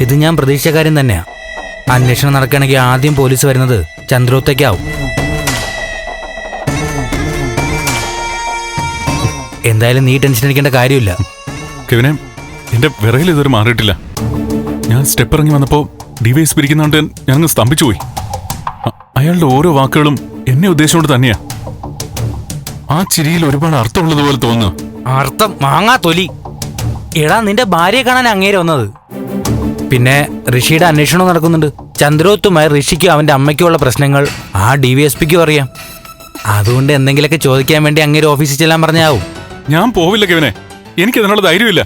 ഇത് ഞാൻ പ്രതീക്ഷിച്ച കാര്യം തന്നെയാ. അന്വേഷണം നടക്കുകയാണെങ്കിൽ ആദ്യം പോലീസ് വരുന്നത് ചന്ദ്രോത്തേക്കാവും. എന്തായാലും നീ ടെൻഷൻ അടിക്കേണ്ട കാര്യമില്ല. കെവിനെ എന്റെ വിറയിൽ ഇതൊരു മാറിയിട്ടില്ല. ഞാൻ സ്റ്റെപ്പ് ഇറങ്ങി വന്നപ്പോ ഡിവൈസ് പിരിക്കുന്നതുകൊണ്ട് ഞാനങ്ങ് സ്തംഭിച്ചു പോയി. അയാളുടെ ഓരോ വാക്കുകളും എന്നെ ഉദ്ദേശിച്ചുകൊണ്ട് തന്നെയാ. ആ ചിരിയിൽ ഒരുപാട് അർത്ഥമുള്ളതുപോലെ തോന്നുന്നു. അർത്ഥം മാങ്ങാ തൊലി. എടാ നിന്റെ ഭാര്യയെ കാണാൻ അങ്ങേരെ വന്നത്. പിന്നെ ഋഷിയുടെ അന്വേഷണം നടക്കുന്നുണ്ട്. ചന്ദ്രോത്തുമായി ഋഷിക്കും അവന്റെ അമ്മയ്ക്കുമുള്ള പ്രശ്നങ്ങൾ ആ ഡി വി എസ് പിക്കും അറിയാം. അതുകൊണ്ട് എന്തെങ്കിലുമൊക്കെ ചോദിക്കാൻ വേണ്ടി അങ്ങേര് ഓഫീസിൽ ചെല്ലാൻ പറഞ്ഞാവും. ഞാൻ പോവില്ല കെവിനെ. എനിക്ക് അതിനുള്ള ധൈര്യമില്ല.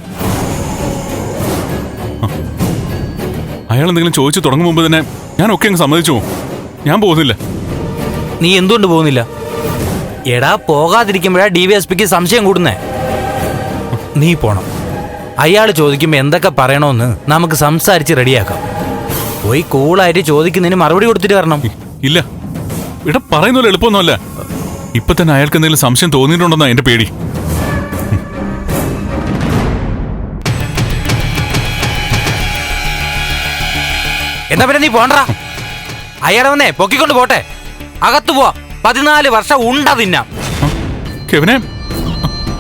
അയാൾ എന്തെങ്കിലും ചോദിച്ചു തുടങ്ങും മുമ്പ് തന്നെ ഞാൻ ഒക്കെ അങ്ങ് സമ്മതിച്ചു. ഞാൻ പോകുന്നില്ല. നീ എന്തുകൊണ്ട് പോകുന്നില്ല? എടാ പോകാതിരിക്കുമ്പോഴാ ഡി വി എസ് പിക്ക് സംശയം കൂടുന്നേ. നീ പോണം. അയാൾ ചോദിക്കുമ്പോൾ എന്തൊക്കെ പറയണമെന്ന് നമുക്ക് സംസാരിച്ച് റെഡിയാക്കാം. പോയി കൂളായിട്ട് ചോദിക്കുന്നതിന് മറുപടി കൊടുത്തിട്ട് വരണം. ഇല്ല. ഇവിടെ പറയുന്ന പോലെ എളുപ്പമൊന്നുമല്ല. ഇപ്പൊ തന്നെ അയാൾക്ക് എന്തെങ്കിലും സംശയം തോന്നിയിട്ടുണ്ടെന്നാ എന്റെ പേടി. എന്താ പിന്നെ നീ പോണ്ട? അയാളെ വന്നേ പൊക്കിക്കൊണ്ട് പോട്ടെ. അകത്തു പോവാ. പതിനാല് വർഷം ഉണ്ട തിന്നാം കെവിനെ.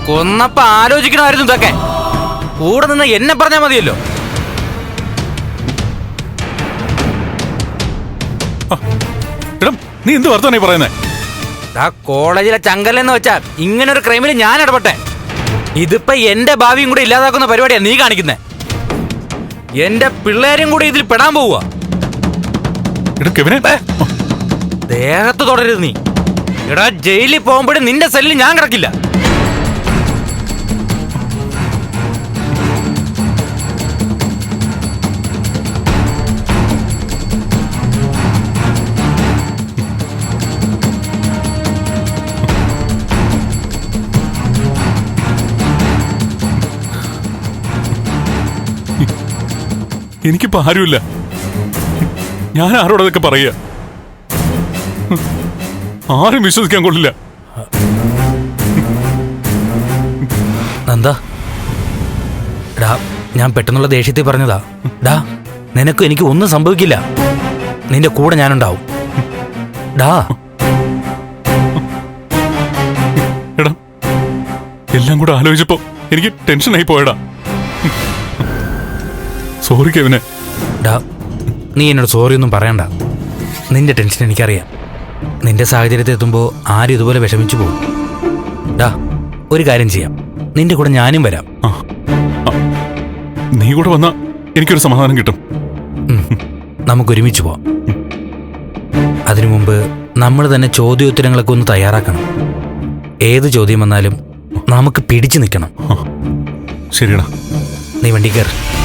കൊന്നപ്പോ ആലോചിക്കണമായിരുന്നു ഇതൊക്കെ. കൂടെ നിന്ന് എന്നെ പറഞ്ഞാൽ മതിയല്ലോ. എടാ നീ എന്ത് വർത്താനായി പറയുന്നേ? ആ കോളേജിലെ ചങ്കല്ലെന്ന് വെച്ചാൽ ഇങ്ങനെ ഒരു ക്രൈമിൽ ഞാൻ ഇടപെട്ടെ. ഇതിപ്പോ എന്റെ ഭാവിയും കൂടി ഇല്ലാതാക്കുന്ന പരിപാടിയാ നീ കാണിക്കുന്നേ. എന്റെ പിള്ളേരും കൂടി ഇതിൽ പെടാൻ പോവുക ദേഹത്ത് തുടരുത് നീ. എടാ ജയിലിൽ പോകുമ്പോഴും നിന്റെ സെല്ലിൽ ഞാൻ കിടക്കില്ല. എനിക്കിപ്പോ ആരുമില്ല. ഞാൻ ആരോടതൊക്കെ പറയുക? ആരും വിശ്വസിക്കാൻ കൊള്ളില്ല. ഡാ ഞാൻ പെട്ടെന്നുള്ള ദേഷ്യത്തിൽ പറഞ്ഞതാ. ഡാ നിനക്കും എനിക്ക് ഒന്നും സംഭവിക്കില്ല. നിന്റെ കൂടെ ഞാനുണ്ടാവും. ഡാ. എടാ എല്ലാം കൂടെ ആലോചിച്ചപ്പോ എനിക്ക് ടെൻഷനായി പോയടാ. സോറി കെവിനെ ഡാ നീ എന്നോട് സോറി ഒന്നും പറയണ്ട. നിന്റെ ടെൻഷൻ എനിക്കറിയാം. നിന്റെ സാഹചര്യത്തിൽ എത്തുമ്പോൾ ആരും ഇതുപോലെ വിഷമിച്ചു പോകും. ഡാ ഒരു കാര്യം ചെയ്യാം. നിന്റെ കൂടെ ഞാനും വരാം. നീ കൂടെ വന്നാ എനിക്കൊരു സമാധാനം കിട്ടും. നമുക്ക് ഒരുമിച്ച് പോവാം. അതിനു മുമ്പ് നമ്മൾ തന്നെ ചോദ്യോത്തരങ്ങളൊക്കെ ഒന്ന് തയ്യാറാക്കണം. ഏത് ചോദ്യം വന്നാലും നമുക്ക് പിടിച്ചു നിൽക്കണം. ശരിയടാ. നീ വണ്ടി കയറി.